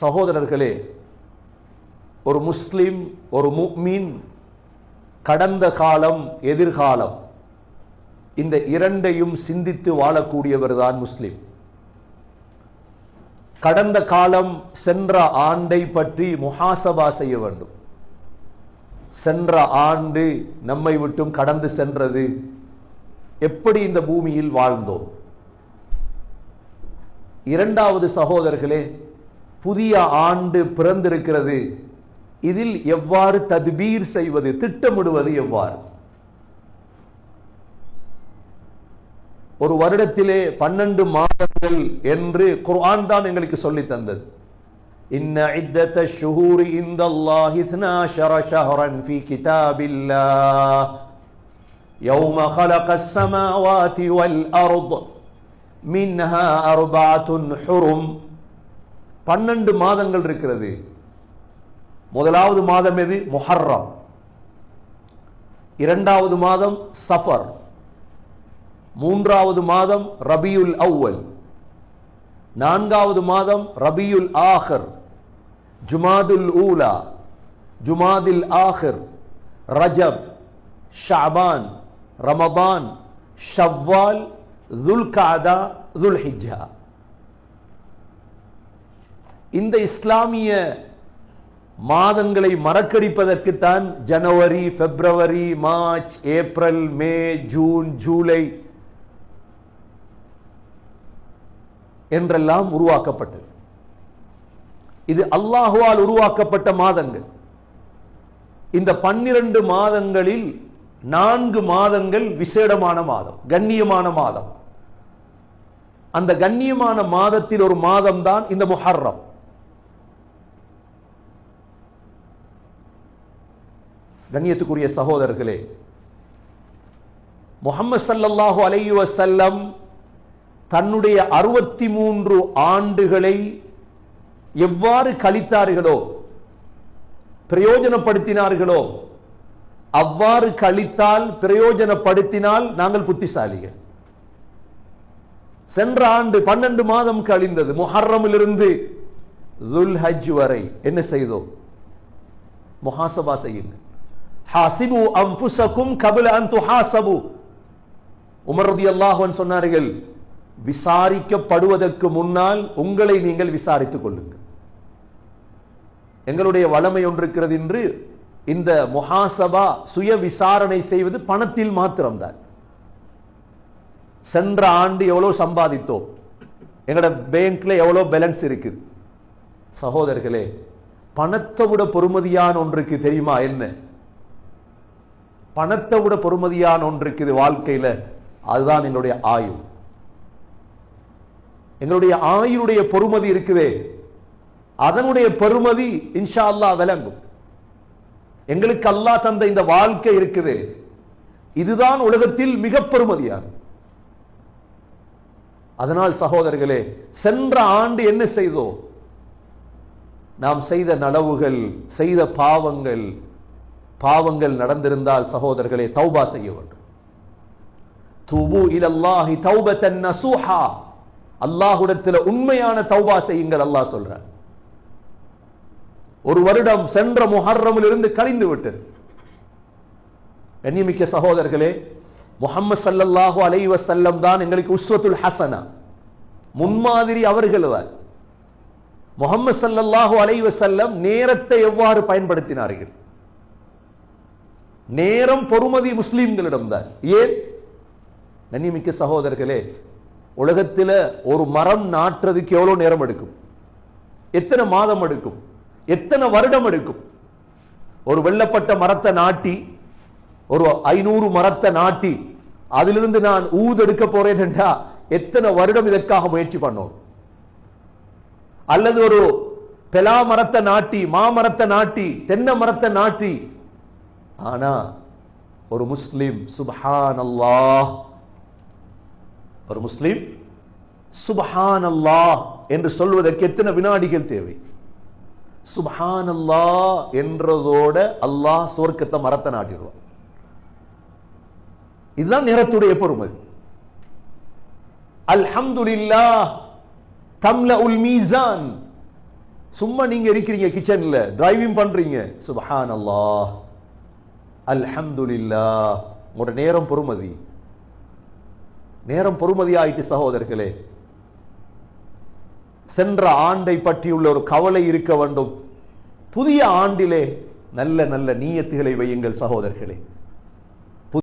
சகோதரர்களே ஒரு முஸ்லிம் ஒரு முக்மீன் கடந்த காலம் எதிர்காலம் இந்த இரண்டையும் சிந்தித்து வாழக்கூடியவர் தான் முஸ்லிம். கடந்த காலம் சென்ற ஆண்டை பற்றி முஹாசபா செய்ய வேண்டும். சென்ற ஆண்டு நம்மை விட்டும் கடந்து சென்றது. எப்படி இந்த பூமியில் வாழ்ந்தோம்? இரண்டாவது சகோதரர்களே புதிய ஆண்டு பிறந்திருக்கிறது இதில் எவ்வாறு தத்பீர் செய்வது திட்டமிடுவது எவ்வாறு ஒரு வருடத்திலே பன்னெண்டு மாதங்கள் என்று குர்ஆன் தான் எங்களுக்கு சொல்லி தந்தது இன்ன இத்தத்த ஷுஹூர் இந்த அல்லாஹ் இத்னாஷர ஷஹரன் ஃபி கிதாபில்லாஹ் يوم خلق السماوات والأرض منها أربعة حرم பன்னெண்டு மாதங்கள் இருக்கிறது. முதலாவது மாதம் எது? முஹர்ரம். இரண்டாவது மாதம் சஃபர். மூன்றாவது மாதம் ரபியுல் அவ்வல். நான்காவது மாதம் ரபியுல் ஆஹர். ஜுமாதுல் ஊலா. ஜுமாதில் ஆஹிர். ரஜப் ஷாபான் ரமபான் ஷவ்வால் துல்காதா துல்ஹிஜா இந்த இஸ்லாமிய மாதங்களை மறக்கடிப்பதற்குத்தான் ஜனவரி பிப்ரவரி March April May June July என்றெல்லாம் உருவாக்கப்பட்டது. இது அல்லாஹுவால் உருவாக்கப்பட்ட மாதங்கள். இந்த பன்னிரண்டு மாதங்களில் நான்கு மாதங்கள் விசேடமான மாதம் கண்ணியமான மாதம். அந்த கண்ணியமான மாதத்தில் ஒரு மாதம் தான் இந்த முஹர்ரம். கண்ணியத்துக்குரிய சகோதரர்களே முகமது சல்லல்லாஹு அலைஹி வஸல்லம் தன்னுடைய அறுபத்தி மூன்று ஆண்டுகளை எவ்வாறு கழித்தார்களோ பிரயோஜனப்படுத்தினார்களோ அவ்வாறு கழித்தால் பிரயோஜனப்படுத்தினால் நாங்கள் புத்திசாலிகள். சென்ற ஆண்டு பன்னெண்டு மாதம் கழிந்தது முஹர்ரமிலிருந்து துல் ஹஜ் வரை என்ன செய்தோம்? முஹாசபா செய்யுங்கள். ஹாசிபு அம்புசக்கும் கபில அன் ஹாசபு உமர் ரதி அல்லாஹன் சொன்னார்கள் விசாரிக்கப்படுவதற்கு முன்னால் உங்களை நீங்கள் விசாரித்துக் கொள்ளுங்கள். எங்களுடைய வளமை ஒன்றிருக்கிறது என்று இந்த முஹாசபா சுய விசாரணை செய்வது பணத்தில் மாத்திரம்தான். சென்ற ஆண்டு எவ்வளவு சம்பாதித்தோம் எங்களோட பேங்க்ல எவ்வளவு பேலன்ஸ் இருக்குது சகோதரர்களே பணத்தை விட பொறுமதியான ஒன்றுக்கு தெரியுமா என்ன? பணத்தை விட பொறுமதியான ஒன்று இருக்குது வாழ்க்கையில அதுதான் என்னுடைய ஆயுள். எங்களுடைய ஆயுளுடைய பொறுமதி இருக்குதே அதனுடைய பெருமதி இன்ஷா அல்லா விளங்கும். எங்களுக்கு அல்லாஹ் தந்த இந்த வாழ்க்கை இருக்குது இதுதான் உலகத்தில் மிக பெருமதியானது அதனால் சகோதரர்களே சென்ற ஆண்டு என்ன செய்தோம்? நாம் செய்த நலவுகள் செய்த பாவங்கள் பாவங்கள் நடந்திருந்தால் சகோதரர்களே தௌபா செய்ய வேண்டும். துபு இலல்லாஹி தௌபத்தன் நசூஹா. அல்லாஹுடத்தில் உண்மையான தௌபா செய்யுங்கள் அல்லாஹ் சொல்றார் ஒரு வருடம் சென்ற முஹர்ரமில் இருந்து கழிந்து விட்டது. கண்ணியமிக்க சகோதரர்களே முகமது சல்லல்லாஹு அலைவ செல்லம் தான் எங்களுக்கு உஸ்வத்துல் ஹசனா. முன்மாதிரி அவர்கள் தான். முகமது சல்லல்லாஹு அலைவ செல்லம் நேரத்தை எவ்வாறு பயன்படுத்தினார்கள்? நேரம் பொறுமதி முஸ்லீம்களிடம் தான் ஏன்? நன்னிமிக்க சகோதரர்களே உலகத்தில் ஒரு மரம் நாட்டுறதுக்கு எவ்வளவு நேரம் எடுக்கும்? எத்தனை மாதம் எடுக்கும்? எத்தனை வருடம் எடுக்கும்? ஒரு வெள்ளப்பட்ட மரத்தை நாட்டி ஒரு ஐநூறு மரத்தை நாட்டி அதிலிருந்து நான் ஊது எடுக்க போறேன் என்றா எத்தனை வருடம் இதற்காக முயற்சி பண்ணோம்? அல்லது ஒரு பெலா மரத்தை நாட்டி மாமரத்தை நாட்டி தென்னை மரத்தை நாட்டி ஆனா ஒரு முஸ்லீம் சுபஹான் அல்லாஹ் ஒரு முஸ்லீம் சுபஹான் அல்லாஹ் என்று சொல்வதற்கு எத்தனை வினாடிகள் தேவை? சுபஹான் அல்லாஹ் என்றதோட அல்லாஹ் சொர்க்கத்தை மரத்தை நாட்டிடுவான் இதுதான் நேரத்துடைய பொறுமதி அல்ஹம்துலில்லாஹ் தம்ல உல் மீசான். சும்மா நீங்க இருக்கிறீங்க கிச்சன்ல டிரைவிங் பண்றீங்க. சுபஹான் அல்லாஹ் அல்ஹம்துலில்லா உங்களோட நேரம் பொறுமதி. நேரம் பொறுமதி ஆயிட்டு சகோதரர்களே சென்ற ஆண்டை பற்றியுள்ள ஒரு கவலை இருக்க வேண்டும். புதிய ஆண்டிலே நல்ல நல்ல நீயத்துகளை வையுங்கள் சகோதரர்களே.